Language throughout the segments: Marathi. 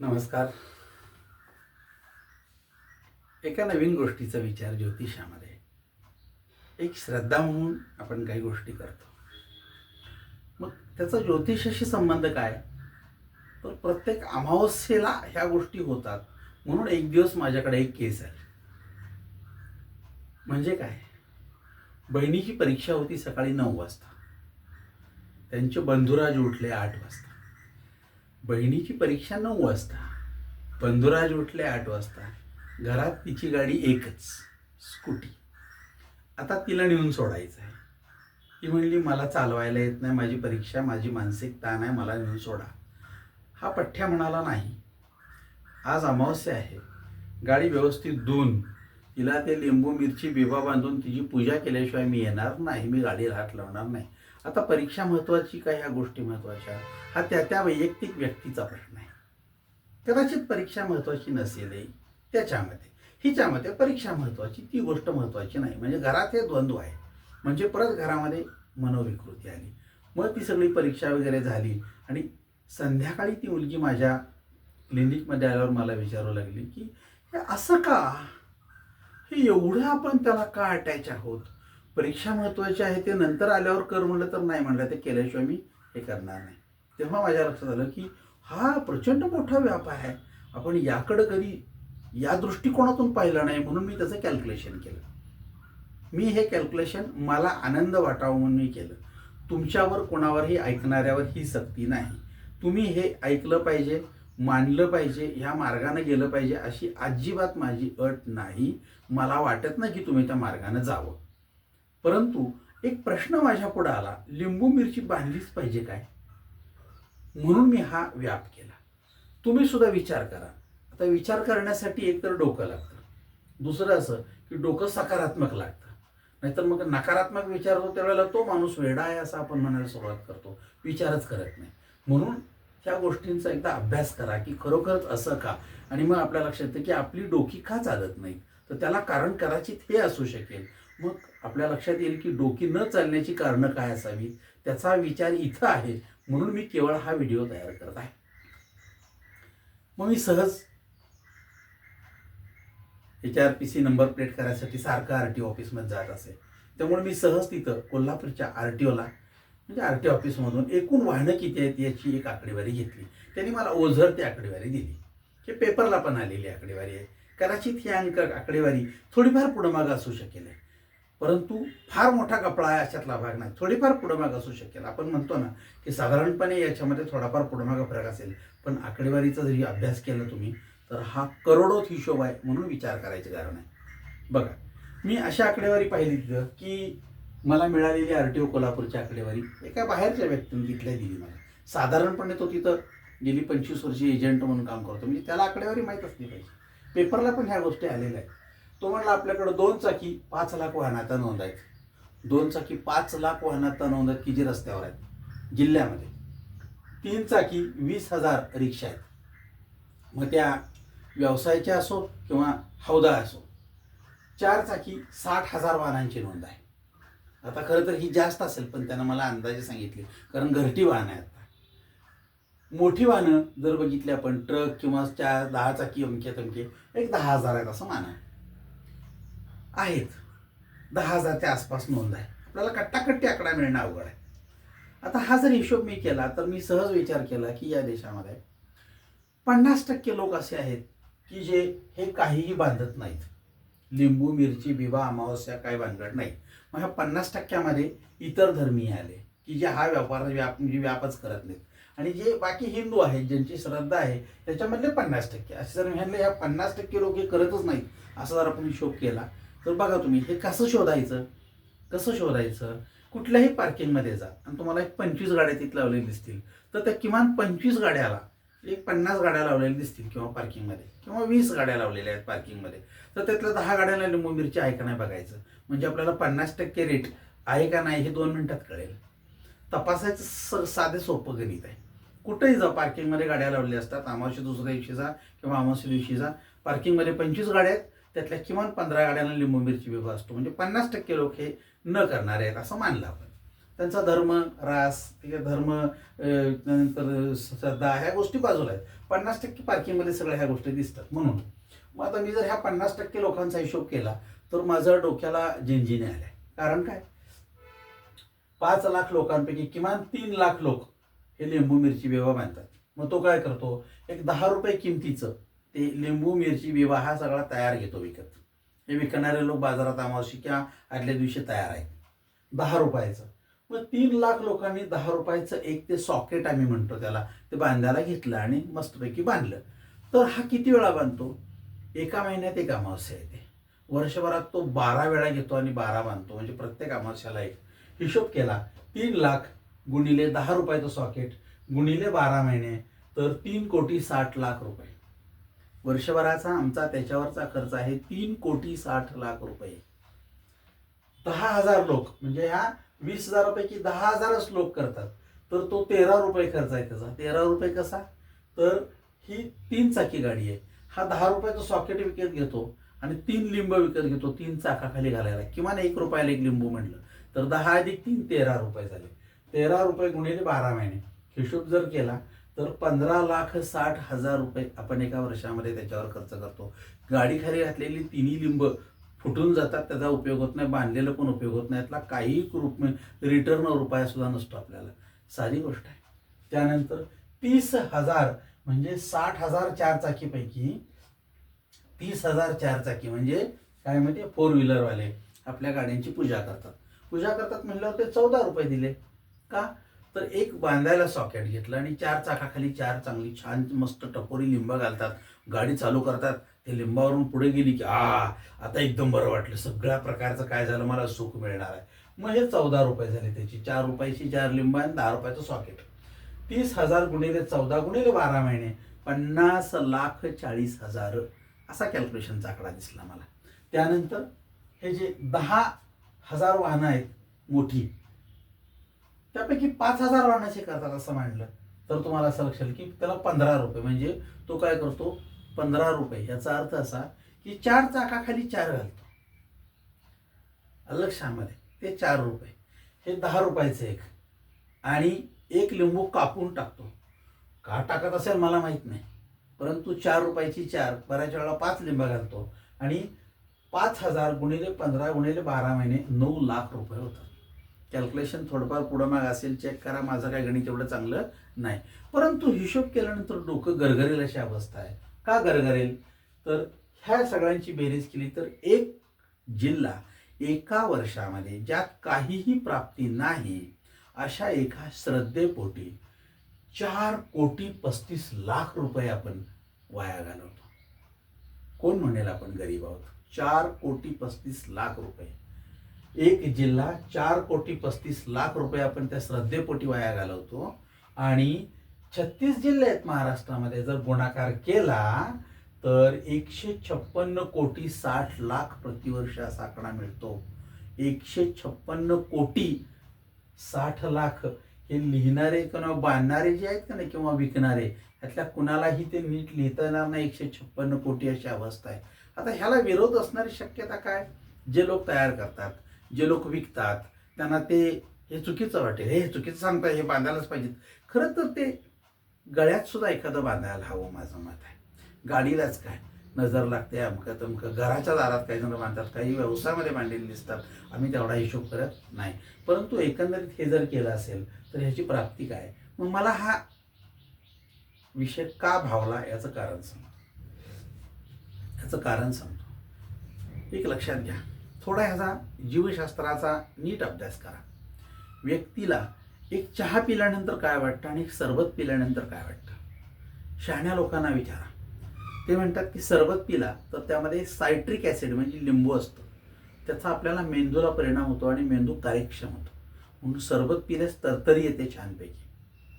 नमस्कार. एका नवीन गोष्टीचा विचार ज्योतिषामध्ये. एक श्रद्धा म्हणून आपण काही गोष्टी करतो. मग त्याचा ज्योतिषाशी संबंध काय? तर प्रत्येक अमावस्येला ह्या गोष्टी होतात. म्हणून एक दिवस माझ्याकडे एक केस आहे म्हणजे काय? बहिणीची परीक्षा होती सकाळी नऊ वाजता. त्यांचे बंधुराज उठले आठ वाजता. बहिणीची परीक्षा नऊ वाजता. बंधुराज उठले आठ वाजता. घरात तिची गाडी एकच स्कूटी. आता तिला नेऊन सोडायचं आहे ती म्हणली मला चालवायला येत नाही माझी परीक्षा माझी मानसिक ताण आहे मला नेऊन सोडा. हा पठ्ठ्या म्हणाला नाही. आज अमावस्या आहे. गाडी व्यवस्थित धुवून तिला ते लिंबू मिरची बिबा बांधून तिची पूजा केल्याशिवाय मी येणार नाही मी गाडीला हात लावणार नाही. आता परीक्षा महत्त्वाची का ह्या गोष्टी महत्त्वाच्या हा त्या त्या वैयक्तिक व्यक्तीचा प्रश्न आहे. कदाचित परीक्षा महत्त्वाची नसेलही त्याच्यामध्ये. हिच्यामध्ये परीक्षा महत्त्वाची ती गोष्ट महत्त्वाची नाही. म्हणजे घरात हे द्वंद्व आहे. म्हणजे परत घरामध्ये मनोविकृती आली. मग ती सगळी परीक्षा वगैरे झाली आणि संध्याकाळी ती मुलगी माझ्या क्लिनिकमध्ये आल्यावर मला विचारू लागली की हे असं का? हे एवढं आपण त्याला का अटॅच आहोत? परीक्षा महत्त्वाची आहे ते नंतर आल्यावर कर म्हणलं तर नाही म्हणलं ते केल्याशिवाय मी हे करणार नाही. तेव्हा माझ्या लक्षात आलं की हा प्रचंड मोठा व्याप आहे. आपण याकडं कधी या दृष्टिकोनातून पाहिलं नाही म्हणून मी त्याचं कॅल्क्युलेशन केलं. मी हे कॅल्क्युलेशन मला आनंद वाटावं म्हणून मी केलं. तुमच्यावर कोणावरही ऐकणाऱ्यावर ही सक्ती नाही. तुम्ही हे ऐकलं पाहिजे मानलं पाहिजे ह्या मार्गानं गेलं पाहिजे अशी अजिबात माझी अट नाही. मला वाटत नाही की तुम्ही त्या मार्गानं जावं. परंतु एक प्रश्न माझ्या पुढे आला लिंबू मिरची बांधलीच पाहिजे काय? म्हणून मी हा व्याप केला. तुम्ही सुद्धा विचार करा. आता विचार करण्यासाठी एकतर डोकं लागतं. दुसरं असं की डोकं सकारात्मक लागतं. नाहीतर मग नकारात्मक विचार होतो त्यावेळेला तो माणूस वेडा आहे असं आपण म्हणायला सुरुवात करतो. विचारच करत नाही. म्हणून त्या गोष्टींचा एकदा अभ्यास करा की खरोखरच असं का? आणि मग आपल्या लक्षात येतं की आपली डोकी का चालत नाही तर त्याला कारण कदाचित हे असू शकेल. मग आपल्या लक्षात येईल की डोकी न चालण्याची कारणं काय असावी त्याचा विचार इथं आहे. म्हणून मी केवळ हा व्हिडिओ तयार करत आहे. मग मी सहज H R P C number plate करायसाठी सारखं आर टी ऑफिसमध्ये जात असे. त्यामुळे मी सहज तिथं कोल्हापूरच्या आर टी ओला म्हणजे आर टी ऑफिसमधून एकूण वाहनं किती आहेत याची एक आकडेवारी घेतली. त्यांनी मला ओझर ती आकडेवारी दिली. हे पेपरला पण आलेली आकडेवारी आहे. कदाचित ही अंक आकडेवारी थोडीफार पुढं मागं असू शकेल. परंतु फार मोठा कपडा आहे अशातला भाग नाही. थोडीफार पुढं माग असू शकेल. आपण म्हणतो ना की साधारणपणे याच्यामध्ये थोडाफार पुढं फरक असेल. पण आकडेवारीचा जरी अभ्यास केला तुम्ही तर हा करोडोत हिशोब आहे म्हणून विचार करायचे कारण आहे. बघा मी अशा आकडेवारी पाहिली तिथं की मला मिळालेली आर टी ओ कोल्हापूरची आकडेवारी एका बाहेरच्या व्यक्तीने तिथल्या दिली मला. साधारणपणे तो तिथं गेली पंचवीस वर्षी एजंट म्हणून काम करतो. म्हणजे त्याला आकडेवारी माहीत असली पाहिजे. पेपरला पण ह्या गोष्टी आलेल्या आहेत. तो म्हणला आपल्याकडं दोन चाकी पाच लाख वाहनाचा नोंद आहेत. दोन चाकी पाच लाख वाहनाचा नोंद आहेत की जे रस्त्यावर आहेत? जिल्ह्यामध्ये. तीन चाकी वीस हजार रिक्षा आहेत. मग त्या व्यवसायाच्या असो किंवा हौदा असो चार चाकी साठ हजार वाहनांची नोंद आहे. आता खरं तर ही जास्त असेल पण त्यानं मला अंदाजे सांगितले कारण घरटी वाहनं आहेत आता. मोठी वाहनं जर बघितली आपण ट्रक किंवा चार दहा चाकी अमके तमके एक दहा हजार आहेत असं माना आहेत. दहा हजारच्या आसपास नोंद आहे. आपल्याला कट्टाकट्टी आकडा मिळणं अवघड आहे. आता हा जर हिशोब मी केला तर मी सहज विचार केला की या देशामध्ये पन्नास टक्के लोक असे आहेत की जे हे काहीही बांधत नाहीत. लिंबू मिरची बिवा अमावस्या काय भानगड नाही. मग ह्या पन्नास टक्क्यामध्ये इतर धर्मीय आले की जे हा व्यापार व्याप म्हणजे व्यापच करत नाहीत. आणि जे बाकी हिंदू आहेत ज्यांची श्रद्धा आहे त्याच्यामधले पन्नास टक्के. असे जर म्हणले ह्या पन्नास टक्के लोक हे करतच नाहीत असा जर आपण हिशोब केला तर बघा तुम्ही हे कसं शोधायचं? कसं शोधायचं? कुठल्याही पार्किंगमध्ये जा. आणि तुम्हाला एक पंचवीस गाड्या तिथं लावलेल्या दिसतील. तर त्या किमान पंचवीस गाड्याला एक पन्नास गाड्या लावलेल्या दिसतील किंवा पार्किंगमध्ये किंवा वीस गाड्या लावलेल्या आहेत पार्किंगमध्ये तर त्यातल्या दहा गाड्यांना लिंबू मिरची आहे का नाही बघायचं? म्हणजे आपल्याला पन्नास टक्के रेट आहे का नाही हे दोन मिनटात कळेल. तपासायचं स साधे सोपं गणित आहे. कुठेही जा पार्किंगमध्ये गाड्या लावलेल्या असतात. अमावस्या दुसऱ्या दिवशी जा किंवा अमावस्या दिवशी जा. पार्किंगमध्ये पंचवीस गाड्या आहेत. त्यातल्या किमान पंधरा गाड्यांना लिंबू मिरची विभाग असतो. म्हणजे पन्नास टक्के लोक हे न करणारे आहेत असं मानलं आपण. त्यांचा धर्म रास धर्म नंतर श्रद्धा ह्या गोष्टी बाजूला आहेत. पन्नास टक्के पार्किंगमध्ये सगळ्या ह्या गोष्टी दिसतात म्हणून. मग आता मी जर ह्या पन्नास टक्के लोकांचा हिशोब केला तर माझं डोक्याला जिंजिने आल्या. कारण काय? पाच लाख लोकांपैकी किमान तीन लाख लोक हे लिंबू मिरची विवाह मानतात मग तो काय करतो? एक दहा रुपये किमतीचं ते लिंबू मिरची विवाह हा सगळा तयार घेतो विकत. हे विकणारे लोक बाजारात अमावशी किंवा आदल्या दिवशी तयार आहेत. दहा रुपयाचं. मग तीन लाख लोकांनी दहा रुपयाचं एक ते सॉकेट आम्ही म्हणतो त्याला. ते बांधायला घेतलं आणि मस्तपैकी बांधलं. तर हा किती वेळा बांधतो? एका महिन्यात एक अमावस्या येते. वर्षभरात तो बारा वेळा घेतो आणि बारा बांधतो. म्हणजे प्रत्येक अमावस्याला एक. हिशोब केला तीन लाख गुणिले दहा रुपयाचं सॉकेट गुणिले बारा महिने तर तीन कोटी साठ लाख रुपये. वर्षभराचा आमचा त्याच्यावरचा खर्च आहे तीन कोटी साठ लाख रुपये. दहा हजार लोक म्हणजे ह्या वीस हजारापैकी दहा हजारच लोक करतात. तर तो तेरा रुपये खर्च आहे त्याचा. तेरा रुपये कसा? तर ही तीन चाकी गाडी आहे. हा दहा रुपयाचं सॉकेट विकत घेतो आणि तीन लिंब विकत घेतो तीन चाकाखाली घालायला. किमान एक रुपयाला एक लिंबू म्हटलं. तर दहा अधिक तीन तेरा रुपये झाले. तेरा रुपये गुणिले बारा महिने. हिशोब जर केला तर पंधरा लाख साठ हजार रुपये आपण एका वर्षामध्ये त्याच्यावर खर्च करतो. गाडी खाली घातलेली तिन्ही लिंब फुटून जातात त्याचा उपयोग होत नाही बांधलेलं पण उपयोग होत नाही यातला काही रूप रिटर्न रुपया सुद्धा नसतो आपल्याला. साधी गोष्ट आहे. त्यानंतर तीस हजार म्हणजे साठ हजार चार चाकीपैकी तीस हजार चार चाकी म्हणजे काय माहिती? फोर व्हीलरवाले आपल्या गाड्यांची पूजा करतात. पूजा करतात म्हणल्यावर ते चौदा रुपये दिले. का? तर एक बांधायला सॉकेट घेतलं आणि चार चाकाखाली चार चांगली छान मस्त टपोरी लिंब घालतात. गाडी चालू करतात. ते लिंबावरून पुढे गेली की आ आता एकदम बरं वाटलं. सगळ्या प्रकारचं काय झालं मला सुख मिळणार आहे. मग हे चौदा रुपये झाले त्याची. चार रुपयाची चार लिंब आणि दहा रुपयाचं सॉकेट तीस हजार गुणिले चौदा गुणिले बारा महिने. पन्नास लाख चाळीस हजार. असा कॅल्क्युलेशनचा आकडा दिसला मला. त्यानंतर हे जे दहा हजार वाहनं आहेत मोठी त्यापैकी पाच हजार वाहनाचे करतात असं मांडलं तर तुम्हाला असं लक्षात की त्याला पंधरा रुपये. म्हणजे तो काय करतो? पंधरा रुपये. याचा अर्थ असा की चार चाकाखाली चार घालतो. लक्षामध्ये ते चार रुपये. हे दहा रुपयाचं एक. आणि एक लिंबू कापून टाकतो. का टाकत असेल मला माहीत नाही. परंतु चार रुपयाची चार. बऱ्याच वेळेला पाच लिंबा घालतो. आणि पाच हजार गुणिले पंधरा गुणिले बारा महिने नऊ लाख रुपये होतात. कॅल्क्युलेशन थोडंफार पुढं माग असेल चेक करा माझं काय गणित एवढं चांगलं नाही. परंतु हिशोब केल्यानंतर डोकं गरगरेल अशी अवस्था आहे. का गरगरेल? तर ह्या सगळ्यांची बेरीज केली तर एक जिल्हा एका वर्षामध्ये ज्यात काहीही प्राप्ती नाही अशा एका श्रद्धेपोटी चार कोटी पस्तीस लाख रुपये आपण वाया घालवतो. कोण म्हणेल आपण गरीब आहोत? चार कोटी पस्तीस लाख रुपये. एक जिल्हा चार कोटी पस्तीस लाख रुपये आपण त्या श्रद्धेपोटी वाया घालवतो. आणि छत्तीस जिल्हे आहेत महाराष्ट्रामध्ये. जर गुणाकार केला तर एकशे छप्पन्न कोटी साठ लाख प्रतिवर्ष असा आकडा मिळतो. एकशे छप्पन्न कोटी साठ लाख हे लिहिणारे किंवा बांधणारे जे आहेत का नाही किंवा विकणारे त्यातल्या कुणालाही ते नीट लिहिता येणार नाही एकशे छप्पन्न कोटी अशी अवस्था आहे. आता ह्याला विरोध असणारी शक्यता काय? जे लोक तयार करतात. जे लोक विकतात त्यांना ते हे चुकीचं वाटेल. हे चुकीचं सांगता हे बांधायलाच पाहिजेत. खरं तर ते गळ्यात सुद्धा एखादं बांधायला हवं माझं मत आहे. गाडीलाच काय? नजर लागते अमकं तमकं. घराच्या दारात काही जण बांधतात काही व्यवसायामध्ये बांधलेले दिसतात. आम्ही तेवढा हिशोब करत नाही. परंतु एकंदरीत हे जर केलं असेल तर ह्याची प्राप्ती काय? मग मला हा विषय का भावला याचं कारण सांगतो. याचं कारण सांगतो. एक लक्षात घ्या. थोडा ह्याचा जीवशास्त्राचा नीट अभ्यास करा. व्यक्तीला एक चहा पिल्यानंतर काय वाटतं आणि एक सरबत पिल्यानंतर काय वाटतं? शहाण्या लोकांना विचारा. ते म्हणतात की सरबत पिला तर त्यामध्ये सायट्रिक ॲसिड म्हणजे लिंबू असतं. त्याचा आपल्याला मेंदूला परिणाम होतो आणि मेंदू कार्यक्षम होतो. म्हणून सरबत पिल्यास तरतरी येते छानपैकी.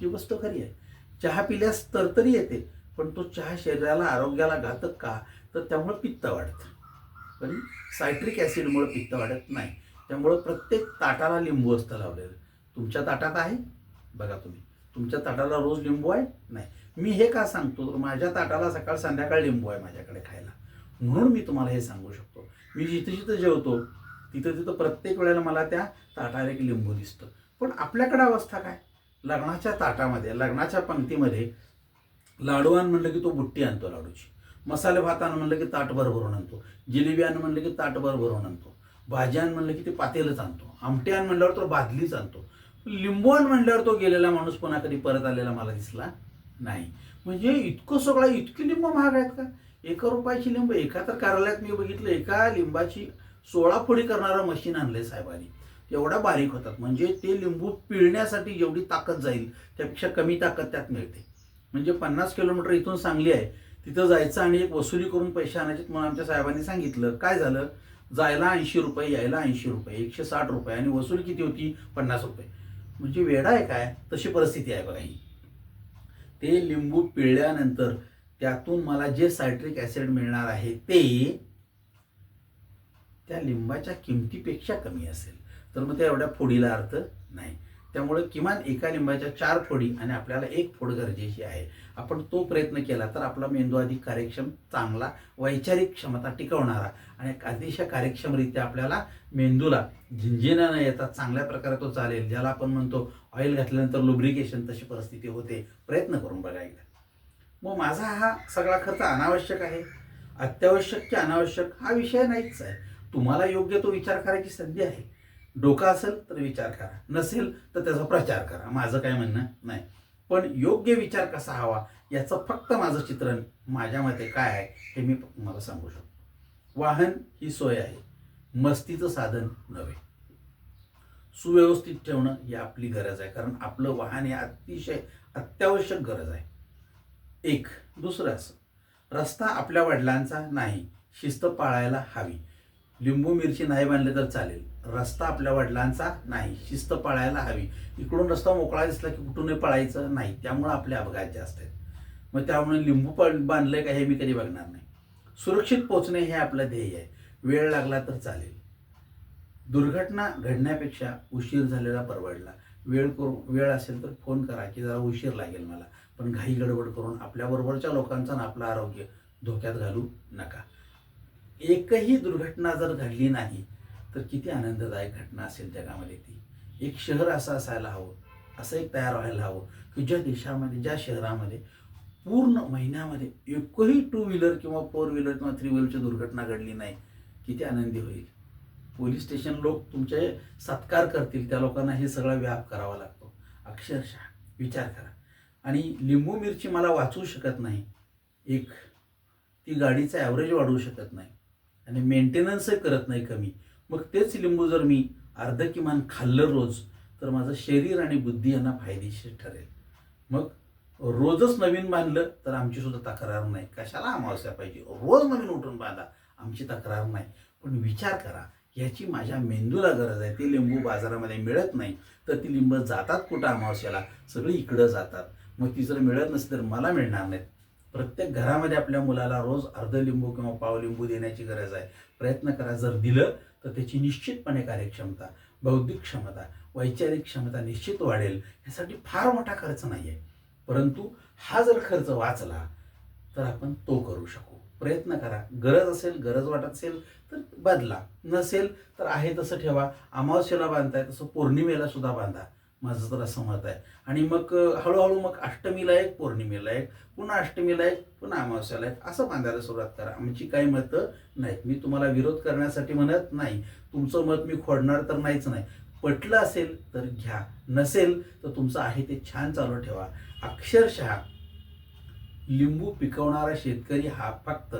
ही वस्तू खरी आहे. चहा पिल्यास तरतरी येते पण तो चहा शरीराला आरोग्याला घातक का? तर त्यामुळं पित्त वाढतं. पण सायट्रिक ॲसिडमुळं पित्त वाढत नाही. त्यामुळं प्रत्येक ताटाला लिंबू असतं लावलेलं. तुमच्या ताटात आहे? बघा तुम्ही. तुमच्या ताटाला रोज लिंबू आहे? नाही. मी हे का सांगतो? तर माझ्या ताटाला सकाळ संध्याकाळ लिंबू आहे माझ्याकडे खायला. म्हणून मी तुम्हाला हे सांगू शकतो. मी जिथं जिथं जेवतो तिथं तिथं प्रत्येक वेळेला मला त्या ताटाला एक लिंबू दिसतं. पण आपल्याकडे अवस्था काय? लग्नाच्या ताटामध्ये लग्नाच्या पंक्तीमध्ये लाडू आण म्हणलं की तो बुट्टी आणतो लाडूची. मसाले भात म्हणलं की ताटभर भरून आणतो. जिलेबी आण म्हणलं की ताटभर भरून आणतो. भाजी म्हणलं की ते पातेलच आणतो. आमटी आण म्हणल्यावर तो बादलीच आणतो. लिंबू म्हणल्यावर तो गेलेला माणूस पुन्हा कधी परत आलेला मला दिसला नाही. म्हणजे इतकं सगळं इतकी लिंब महाग आहेत का? एका रुपयाची लिंब एका तर कार्यालयात मी बघितलं एका लिंबाची सोळा फोडी करणारं मशीन आणलंय साहेबांनी. एवढ्या बारीक होतात. म्हणजे ते लिंबू पिळण्यासाठी जेवढी ताकद जाईल त्यापेक्षा कमी ताकद त्यात मिळते. म्हणजे पन्नास किलोमीटर इथून सांगली आहे तिथं जायचं आणि एक वसुली करून पैसे आणायचे म्हणून आमच्या साहेबांनी सांगितलं. काय झालं? जायला ऐंशी रुपये यायला ऐंशी रुपये एकशे साठ रुपये आणि वसूल किती होती? पन्नास रुपये. म्हणजे वेडा आहे काय? तशी परिस्थिती आहे बघा ही. ते लिंबू पिळल्यानंतर त्यातून मला जे सायट्रिक ॲसिड मिळणार आहे ते त्या लिंबाच्या किमतीपेक्षा कमी असेल. तर मग त्या एवढ्या फोडीला अर्थ नाही. त्यामुळे किमान एका लिंबाच्या चार फोडी आणि आपल्याला एक फोड गरजेची आहे. आपण तो प्रयत्न केला तर आपला मेंदू अधिक कार्यक्षम चांगला वैचारिक क्षमता टिकवणारा आणि अतिशय कार्यक्षमरित्या आपल्याला मेंदूला झिंझिना न येता चांगल्या प्रकारे तो चालेल ज्याला आपण म्हणतो ऑइल घातल्यानंतर लुब्रिकेशन तशी परिस्थिती होते. प्रयत्न करून बघा एकदा. मग माझा हा सगळा खर्च अनावश्यक आहे. अत्यावश्यक की अनावश्यक हा विषय नाहीच आहे. तुम्हाला योग्य तो विचार करायची संधी आहे. डोका असेल तर विचार करा. नसेल तर त्याचा प्रचार करा. माझं काय म्हणणं नाही. पण योग्य विचार कसा हवा याचं फक्त माझं चित्रण माझ्या मते काय आहे हे मी तुम्हाला सांगू शकतो. वाहन ही सोय आहे. मस्तीचं साधन नव्हे. सुव्यवस्थित ठेवणं ही आपली गरज आहे. कारण आपलं वाहन हे अतिशय अत्यावश्यक गरज आहे. एक दुसरं असं. रस्ता आपल्या वडिलांचा नाही. शिस्त पाळायला हवी. लिंबू मिरची नाही बांधले तर चालेल. रस्ता आपल्या वडिलांचा नाही. शिस्त पाळायला हवी. इकडून रस्ता मोकळा दिसला की कुठूनही पळायचं नाही. त्यामुळे आपले अपघात जास्त आहेत. मग त्यामुळे लिंबू बांधलं बांधलंय का हे मी कधी बघणार नाही. सुरक्षित पोचणे हे आपलं ध्येय आहे. वेळ लागला तर चालेल. दुर्घटना घडण्यापेक्षा उशीर झालेला परवडला. वेळ करून वेळ असेल तर फोन करा की जरा उशीर लागेल मला. पण घाई गडबड करून आपल्याबरोबरच्या लोकांचा आणि आपलं आरोग्य धोक्यात घालू नका. एकही दुर्घटना जर घडली नाही तर किती आनंददायक घटना असेल जगामध्ये ती. एक शहर असं असायला हवं असं एक तयार व्हायला हवं की ज्या देशामध्ये ज्या शहरामध्ये पूर्ण महिन्यामध्ये एकही टू व्हीलर किंवा फोर व्हीलर किंवा थ्री व्हीलरची दुर्घटना घडली नाही किती आनंदी होईल. पोलीस स्टेशन लोक तुमचे सत्कार करतील त्या लोकांना हे सगळा व्याप करावा लागतो. अक्षरशः विचार करा. आणि लिंबू मिरची मला वाचवू शकत नाही. एक ती गाडीचा ॲव्हरेज वाढवू शकत नाही. आणि मेंटेनन्सही करत नाही कमी. मग तेच लिंबू जर मी अर्ध किमान खाल्लं रोज तर माझं शरीर आणि बुद्धी यांना फायदेशीर ठरेल. मग रोजच नवीन बांधलं तर आमची सुद्धा तक्रार नाही. कशाला अमावस्या पाहिजे? रोज नवीन उठून बांधा आमची तक्रार नाही. पण विचार करा याची माझ्या मेंदूला गरज आहे. ती लिंबू बाजारामध्ये मिळत नाही तर ती लिंब जातात कुठं अमावस्याला? सगळी इकडं जातात. मग ती जर मिळत नसेल तर मला मिळणार नाहीत. प्रत्येक घरामध्ये आपल्या मुलाला रोज अर्ध लिंबू किंवा पाव लिंबू देण्याची गरज आहे. प्रयत्न करा जर दिलं तर त्याची निश्चितपणे कार्यक्षमता बौद्धिक क्षमता वैचारिक क्षमता निश्चित वाढेल. यासाठी फार मोठा खर्च नाही आहे परंतु हा जर खर्च वाचला तर आपण तो करू शकू. प्रयत्न करा. गरज असेल गरज वाटत असेल तर बदला. नसेल तर आहे तसं ठेवा. अमावस्येला बांधताय तसं पौर्णिमेला सुद्धा बांधा. माझं तर असं मत आहे. आणि मग हळूहळू मग अष्टमीला एक पौर्णिमेला एक पुन्हा अष्टमीला एक पुन्हा अमावस्याला एक असं बांधायला सुरुवात करा. आमची काही मतं नाहीत. मी तुम्हाला विरोध करण्यासाठी म्हणत नाही. तुमचं मत मी खोडणार तर नाहीच नाही. पटलं असेल तर घ्या. नसेल तर तुमचं आहे ते छान चालू ठेवा. अक्षरशः लिंबू पिकवणारा शेतकरी हा फक्त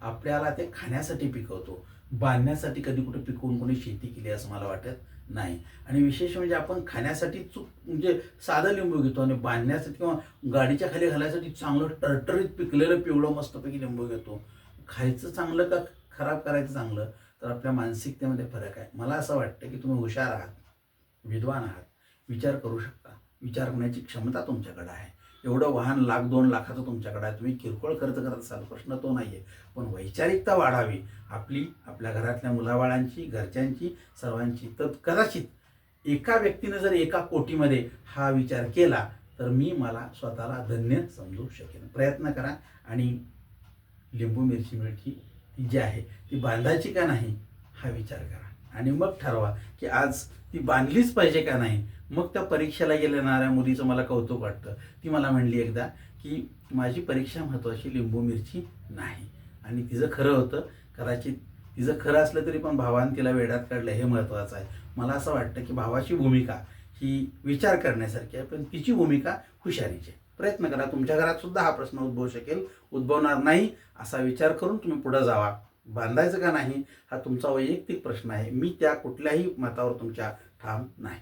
आपल्याला ते खाण्यासाठी पिकवतो. बांधण्यासाठी कधी कुठे पिकवून कोणी शेती केली असं मला वाटत नाही. आणि विशेष म्हणजे आपण खाण्यासाठी चूक म्हणजे साधं लिंबू घेतो आणि बांधण्यासाठी किंवा गाडीच्या खाली घालायसाठी चांगलं टरटरीत पिकलेलं पिवळं मस्तपैकी लिंबू घेतो. खायचं चांगलं का खराब करायचं चांगलं? तर आपल्या मानसिकतेमध्ये फरक आहे. मला असं वाटतं की तुम्ही हुशार आहात विद्वान आहात. विचार करू शकता. विचार करण्याची क्षमता तुमच्याकडे आहे. एवढं वाहन लाख दोन लाखाचं तुमच्याकडे आहे. तुम्ही किरकोळ खर्च करत असाल. प्रश्न तो नाही आहे पण वैचारिकता वाढावी. आपली आपल्या घरातल्या मुलाबाळांची घरच्यांची सर्वांची. तर कदाचित एका व्यक्तीने जर एका कोटीमध्ये हा विचार केला तर मी मला स्वतःला धन्य समजू शकेन. प्रयत्न करा. आणि लिंबू मिरची मिरची जी आहे ती बांधायची का नाही हा विचार करा. आणि मग ठरवा की आज ती बांधलीच पाहिजे का नाही? मग त्या परीक्षेला गेलेणाऱ्या मुलीचं मला कौतुक वाटतं. ती मला म्हणली एकदा की माझी परीक्षा महत्त्वाची लिंबू मिरची नाही. आणि तिचं खरं होतं. कदाचित तिचं खरं असलं तरी पण भावानं तिला वेड्यात काढलं हे महत्त्वाचं आहे. मला असं वाटतं की भावाची भूमिका ही विचार करण्यासारखी आहे पण तिची भूमिका हुशारीची आहे. प्रयत्न करा. तुमच्या घरात सुद्धा हा प्रश्न उद्भवू शकेल. उद्भवणार नाही असा विचार करून तुम्ही पुढे जावा. बांधायचं का नाही हा तुमचा वैयक्तिक प्रश्न आहे. मी त्या कुठल्याही मतावर तुमच्या ठाम नाही.